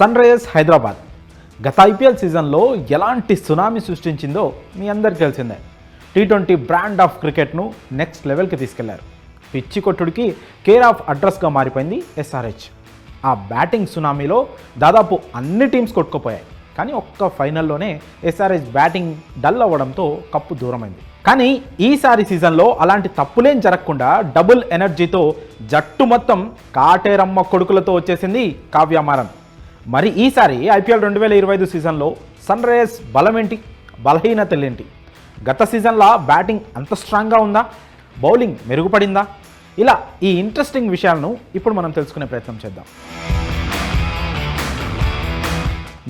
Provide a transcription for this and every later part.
Sun Risers Hyderabad. గత IPL సీజన్లో ఎలాంటి సునామీ సృష్టించిందో మీ అందరికీ తెలిసిందే. టీ ట్వంటీ బ్రాండ్ ఆఫ్ క్రికెట్ను నెక్స్ట్ లెవెల్కి తీసుకెళ్ళారు. పిచ్చి కొట్టుడికి కేర్ ఆఫ్ అడ్రస్గా మారిపోయింది ఎస్ఆర్హెచ్. ఆ బ్యాటింగ్ సునామీలో దాదాపు అన్ని టీమ్స్ కొట్టుకుపోయాయి. కానీ ఒక్క ఫైనల్లోనే ఎస్ఆర్హెచ్ బ్యాటింగ్ డల్ అవ్వడంతో కప్పు దూరమైంది. కానీ ఈసారి సీజన్లో అలాంటి తప్పులేం జరగకుండా డబుల్ ఎనర్జీతో జట్టు మొత్తం కాటేరమ్మ కొడుకులతో వచ్చేసింది కావ్యమారన్ మరి ఈసారి ఐపీఎల్ రెండు వేల ఇరవై ఐదు సీజన్లో సన్ రైజర్స్ బలమేంటి? బలహీనతలేంటి? గత సీజన్లా బ్యాటింగ్ అంత స్ట్రాంగ్గా ఉందా? బౌలింగ్ మెరుగుపడిందా? ఇలా ఈ ఇంట్రెస్టింగ్ విషయాలను ఇప్పుడు మనం తెలుసుకునే ప్రయత్నం చేద్దాం.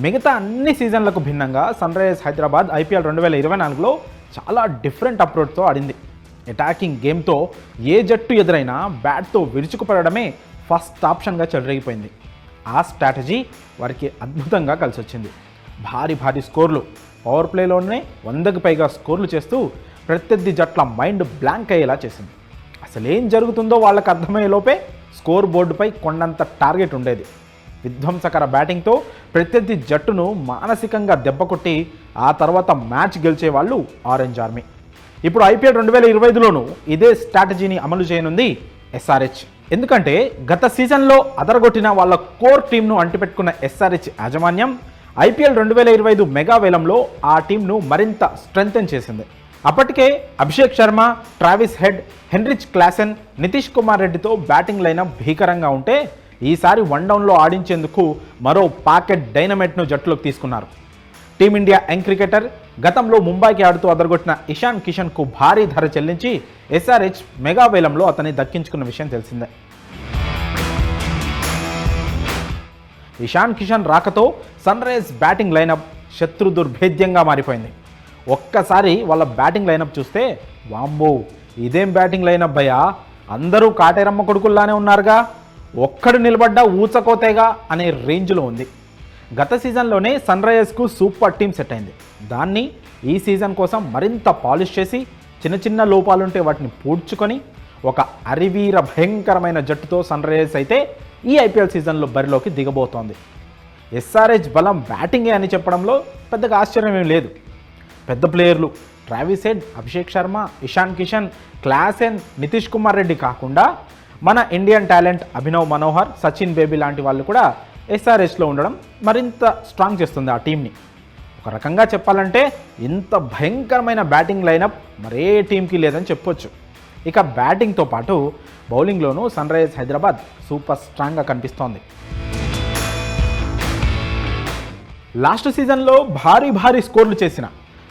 మిగతా అన్ని సీజన్లకు భిన్నంగా సన్ రైజర్స్ హైదరాబాద్ ఐపీఎల్ రెండు వేల ఇరవై నాలుగులో చాలా డిఫరెంట్ అప్రోచ్తో ఆడింది. అటాకింగ్ గేమ్తో ఏ జట్టు ఎదురైనా బ్యాట్తో విరుచుకుపడమే ఫస్ట్ ఆప్షన్గా చెలరేగిపోయింది. ఆ స్ట్రాటజీ వారికి అద్భుతంగా కలిసి వచ్చింది భారీ భారీ స్కోర్లు. పవర్ ప్లేలోనే వందకు పైగా స్కోర్లు చేస్తూ ప్రత్యర్థి జట్ల మైండ్ బ్లాంక్ అయ్యేలా చేసింది. అసలేం జరుగుతుందో వాళ్ళకు అర్థమయ్యే లోపే స్కోర్ బోర్డుపై కొండంత టార్గెట్ ఉండేది. విధ్వంసకర బ్యాటింగ్తో ప్రత్యర్థి జట్టును మానసికంగా దెబ్బకొట్టి ఆ తర్వాత మ్యాచ్ గెలిచే వాళ్ళు ఆరెంజ్ ఆర్మీ. ఇప్పుడు ఐపీఎల్ రెండు వేల ఇరవై ఐదులోనూ ఇదే స్ట్రాటజీని అమలు చేయనుంది ఎస్ఆర్హెచ్. ఎందుకంటే గత సీజన్లో అదరగొట్టిన వాళ్ళ కోర్ టీంను అంటిపెట్టుకున్న ఎస్ఆర్హెచ్ యాజమాన్యం ఐపీఎల్ రెండు వేల ఇరవై ఐదు మెగా వేలంలో ఆ టీంను మరింత స్ట్రెంగ్తెన్ చేసింది. అప్పటికే Abhishek Sharma Travis Head Heinrich Klaasen Nitish Kumar రెడ్డితో బ్యాటింగ్ లైనప్ భీకరంగా ఉంటే ఈసారి వన్ డౌన్లో ఆడించేందుకు మరో పాకెట్ డైనమైట్ను జట్టులోకి తీసుకున్నారు. టీమిండియా యంగ్ క్రికెటర్ గతంలో ముంబైకి ఆడుతూ అదరగొట్టిన ఇషాన్ కిషన్కు భారీ ధర చెల్లించి ఎస్ఆర్హెచ్ మెగా వేలంలో అతన్ని దక్కించుకున్న విషయం తెలిసిందే. ఇషాన్ కిషన్ రాకతో సన్ రైజ్ బ్యాటింగ్ లైనప్ శత్రు దుర్భేద్యంగా మారిపోయింది. ఒక్కసారి వాళ్ళ బ్యాటింగ్ లైనప్ చూస్తే వాంబో ఇదేం బ్యాటింగ్ లైనప్ భయ్యా? అందరూ కాటేరమ్మ కొడుకుల్లానే ఉన్నారుగా. ఒక్కడు నిలబడ్డా ఊచకోతేగా అనే రేంజ్లో ఉంది. గత సీజన్లోనే సన్ రైజర్స్కు సూపర్ టీం సెట్ అయింది. దాన్ని ఈ సీజన్ కోసం మరింత పాలిష్ చేసి చిన్న చిన్న లోపాలుంటే వాటిని పూడ్చుకొని ఒక అరివీర భయంకరమైన జట్టుతో సన్ రైజర్స్ అయితే ఈ ఐపీఎల్ సీజన్లో బరిలోకి దిగబోతోంది. ఎస్ఆర్హెచ్ బలం బ్యాటింగే అని చెప్పడంలో పెద్దగా ఆశ్చర్యం ఏం లేదు. పెద్ద ప్లేయర్లు Travis Head Abhishek Sharma Ishan Kishan Klaasen Nitish Kumar Reddy కాకుండా మన ఇండియన్ టాలెంట్ అభినవ్ మనోహర్ సచిన్ బేబీ లాంటి వాళ్ళు కూడా ఎస్ఆర్హెచ్లో ఉండడం మరింత స్ట్రాంగ్ చేస్తుంది ఆ టీంని ఒక రకంగా చెప్పాలంటే ఇంత భయంకరమైన బ్యాటింగ్ లైనప్ మరే టీంకి లేదని చెప్పొచ్చు. ఇక బ్యాటింగ్తో పాటు బౌలింగ్లోనూ సన్ రైజర్స్ హైదరాబాద్ సూపర్ స్ట్రాంగ్గా కనిపిస్తోంది. లాస్ట్ సీజన్లో భారీ భారీ స్కోర్లు చేసిన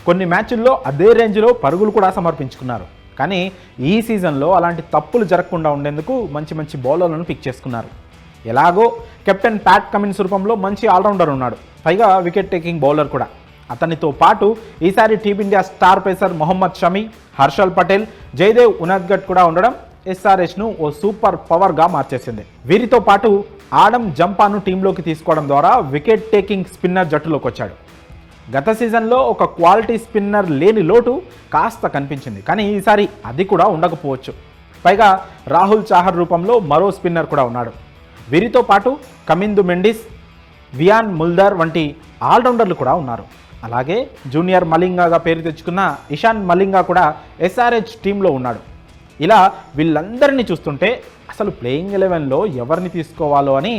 కొన్ని మ్యాచ్ల్లో అదే రేంజ్లో పరుగులు కూడా సమర్పించుకున్నారు. కానీ ఈ సీజన్లో అలాంటి తప్పులు జరగకుండా ఉండేందుకు మంచి మంచి బౌలర్లను పిక్ చేసుకున్నారు. ఎలాగో కెప్టెన్ ప్యాట్ కమిన్స్ రూపంలో మంచి ఆల్రౌండర్ ఉన్నాడు. పైగా వికెట్ టేకింగ్ బౌలర్ కూడా. అతనితో పాటు ఈసారి Team India star pacer Mohammed Shami Harshal Patel Jaydev Unadkat కూడా ఉండడం ఎస్ఆర్ఎస్ను ఓ సూపర్ పవర్గా మార్చేసింది. వీరితో పాటు ఆడమ్ జంపాను టీంలోకి తీసుకోవడం ద్వారా వికెట్ టేకింగ్ స్పిన్నర్ జట్టులోకి వచ్చాడు. గత సీజన్లో ఒక క్వాలిటీ స్పిన్నర్ లేని లోటు కాస్త కనిపించింది. కానీ ఈసారి అది కూడా ఉండకపోవచ్చు. పైగా రాహుల్ చాహర్ రూపంలో మరో స్పిన్నర్ కూడా ఉన్నాడు. వీరితో పాటు కమిందు మెండిస్ వియాన్ ముల్దర్ వంటి ఆల్రౌండర్లు కూడా ఉన్నారు. అలాగే జూనియర్ మలింగాగా పేరు తెచ్చుకున్న ఇషాన్ మలింగా కూడా ఎస్ఆర్హెచ్ టీంలో ఉన్నాడు. ఇలా వీళ్ళందరినీ చూస్తుంటే అసలు ప్లేయింగ్ ఎలెవెన్లో ఎవరిని తీసుకోవాలో అని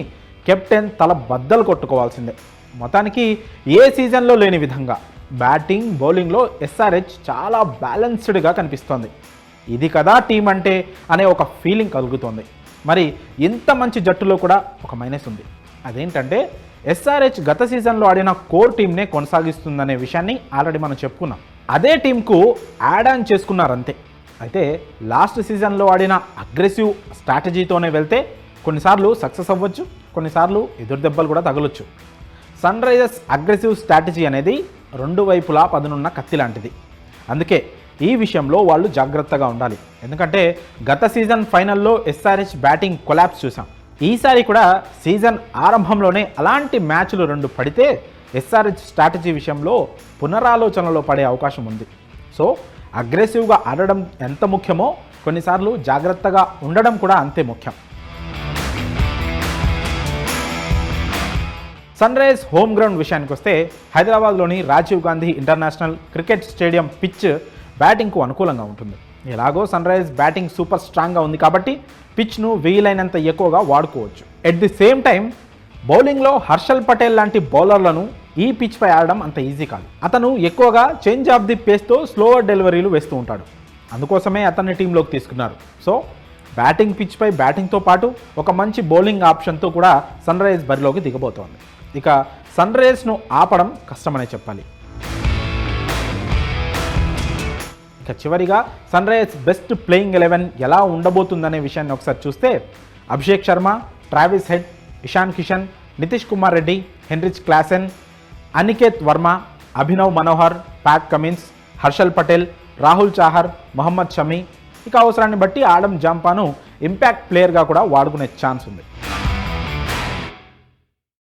కెప్టెన్ తల బద్దలు కొట్టుకోవాల్సిందే. మొత్తానికి ఏ సీజన్లో లేని విధంగా బ్యాటింగ్ బౌలింగ్లో ఎస్ఆర్హెచ్ చాలా బ్యాలెన్స్డ్గా కనిపిస్తోంది. ఇది కదా టీం అంటే అనే ఒక ఫీలింగ్ కలుగుతోంది. మరి ఇంత మంచి జట్టులో కూడా ఒక మైనస్ ఉంది. అదేంటంటే ఎస్ఆర్హెచ్ గత సీజన్లో ఆడిన కోర్ టీంనే కొనసాగిస్తుందనే విషయాన్ని ఆల్రెడీ మనం చెప్పుకున్నాం. అదే టీంకు యాడ్ ఆన్ చేసుకున్నారు అంతే అయితే లాస్ట్ సీజన్లో ఆడిన అగ్రెసివ్ స్ట్రాటజీతోనే వెళ్తే కొన్నిసార్లు సక్సెస్ అవ్వచ్చు కొన్నిసార్లు ఎదురు దెబ్బలు కూడా తగలొచ్చు. సన్ రైజర్స్ అగ్రెసివ్ స్ట్రాటజీ అనేది రెండు వైపులా పదునున్న కత్తి లాంటిది. అందుకే ఈ విషయంలో వాళ్ళు జాగ్రత్తగా ఉండాలి. ఎందుకంటే గత సీజన్ ఫైనల్లో ఎస్ఆర్హెచ్ బ్యాటింగ్ కొలాప్స్ చూసాం. ఈసారి కూడా సీజన్ ఆరంభంలోనే అలాంటి మ్యాచ్లు రెండు పడితే ఎస్ఆర్హెచ్ స్ట్రాటజీ విషయంలో పునరాలోచనలో పడే అవకాశం ఉంది. సో అగ్రెసివ్గా ఆడడం ఎంత ముఖ్యమో కొన్నిసార్లు జాగ్రత్తగా ఉండడం కూడా అంతే ముఖ్యం. సన్ రైజ్ హోమ్ గ్రౌండ్ విషయానికి వస్తే హైదరాబాద్లోని Rajiv Gandhi international cricket stadium pitch బ్యాటింగ్కు అనుకూలంగా ఉంటుంది. ఎలాగో సన్ రైజ్ బ్యాటింగ్ సూపర్ స్ట్రాంగ్గా ఉంది కాబట్టి పిచ్ను వీలైనంత ఎక్కువగా వాడుకోవచ్చు. ఎట్ ది సేమ్ టైం బౌలింగ్లో హర్షల్ పటేల్ లాంటి బౌలర్లను ఈ పిచ్పై ఆడడం అంత ఈజీ కాదు. అతను ఎక్కువగా చేంజ్ ఆఫ్ ది పేస్తో స్లోవర్ డెలివరీలు వేస్తూ ఉంటాడు. అందుకోసమే అతన్ని టీంలోకి తీసుకున్నారు. సో బ్యాటింగ్ పిచ్పై బ్యాటింగ్తో పాటు ఒక మంచి బౌలింగ్ ఆప్షన్తో కూడా సన్ రైజ్ బరిలోకి దిగబోతోంది. ఇక సన్ రైజ్ను ఆపడం కష్టమనే చెప్పాలి. ఇక చివరిగా Sunrisers best playing eleven ఎలా ఉండబోతుందనే విషయాన్ని ఒకసారి చూస్తే Abhishek Sharma Travis Head Ishan Kishan Nitish Kumar Reddy Heinrich Klaasen Aniket Verma Abhinav Manohar Pat Cummins Harshal Patel Rahul Chahar Mohammed Shami. ఇక అవసరాన్ని బట్టి ఆడమ్ జాంపాను ఇంపాక్ట్ ప్లేయర్గా కూడా వాడుకునే ఛాన్స్ ఉంది.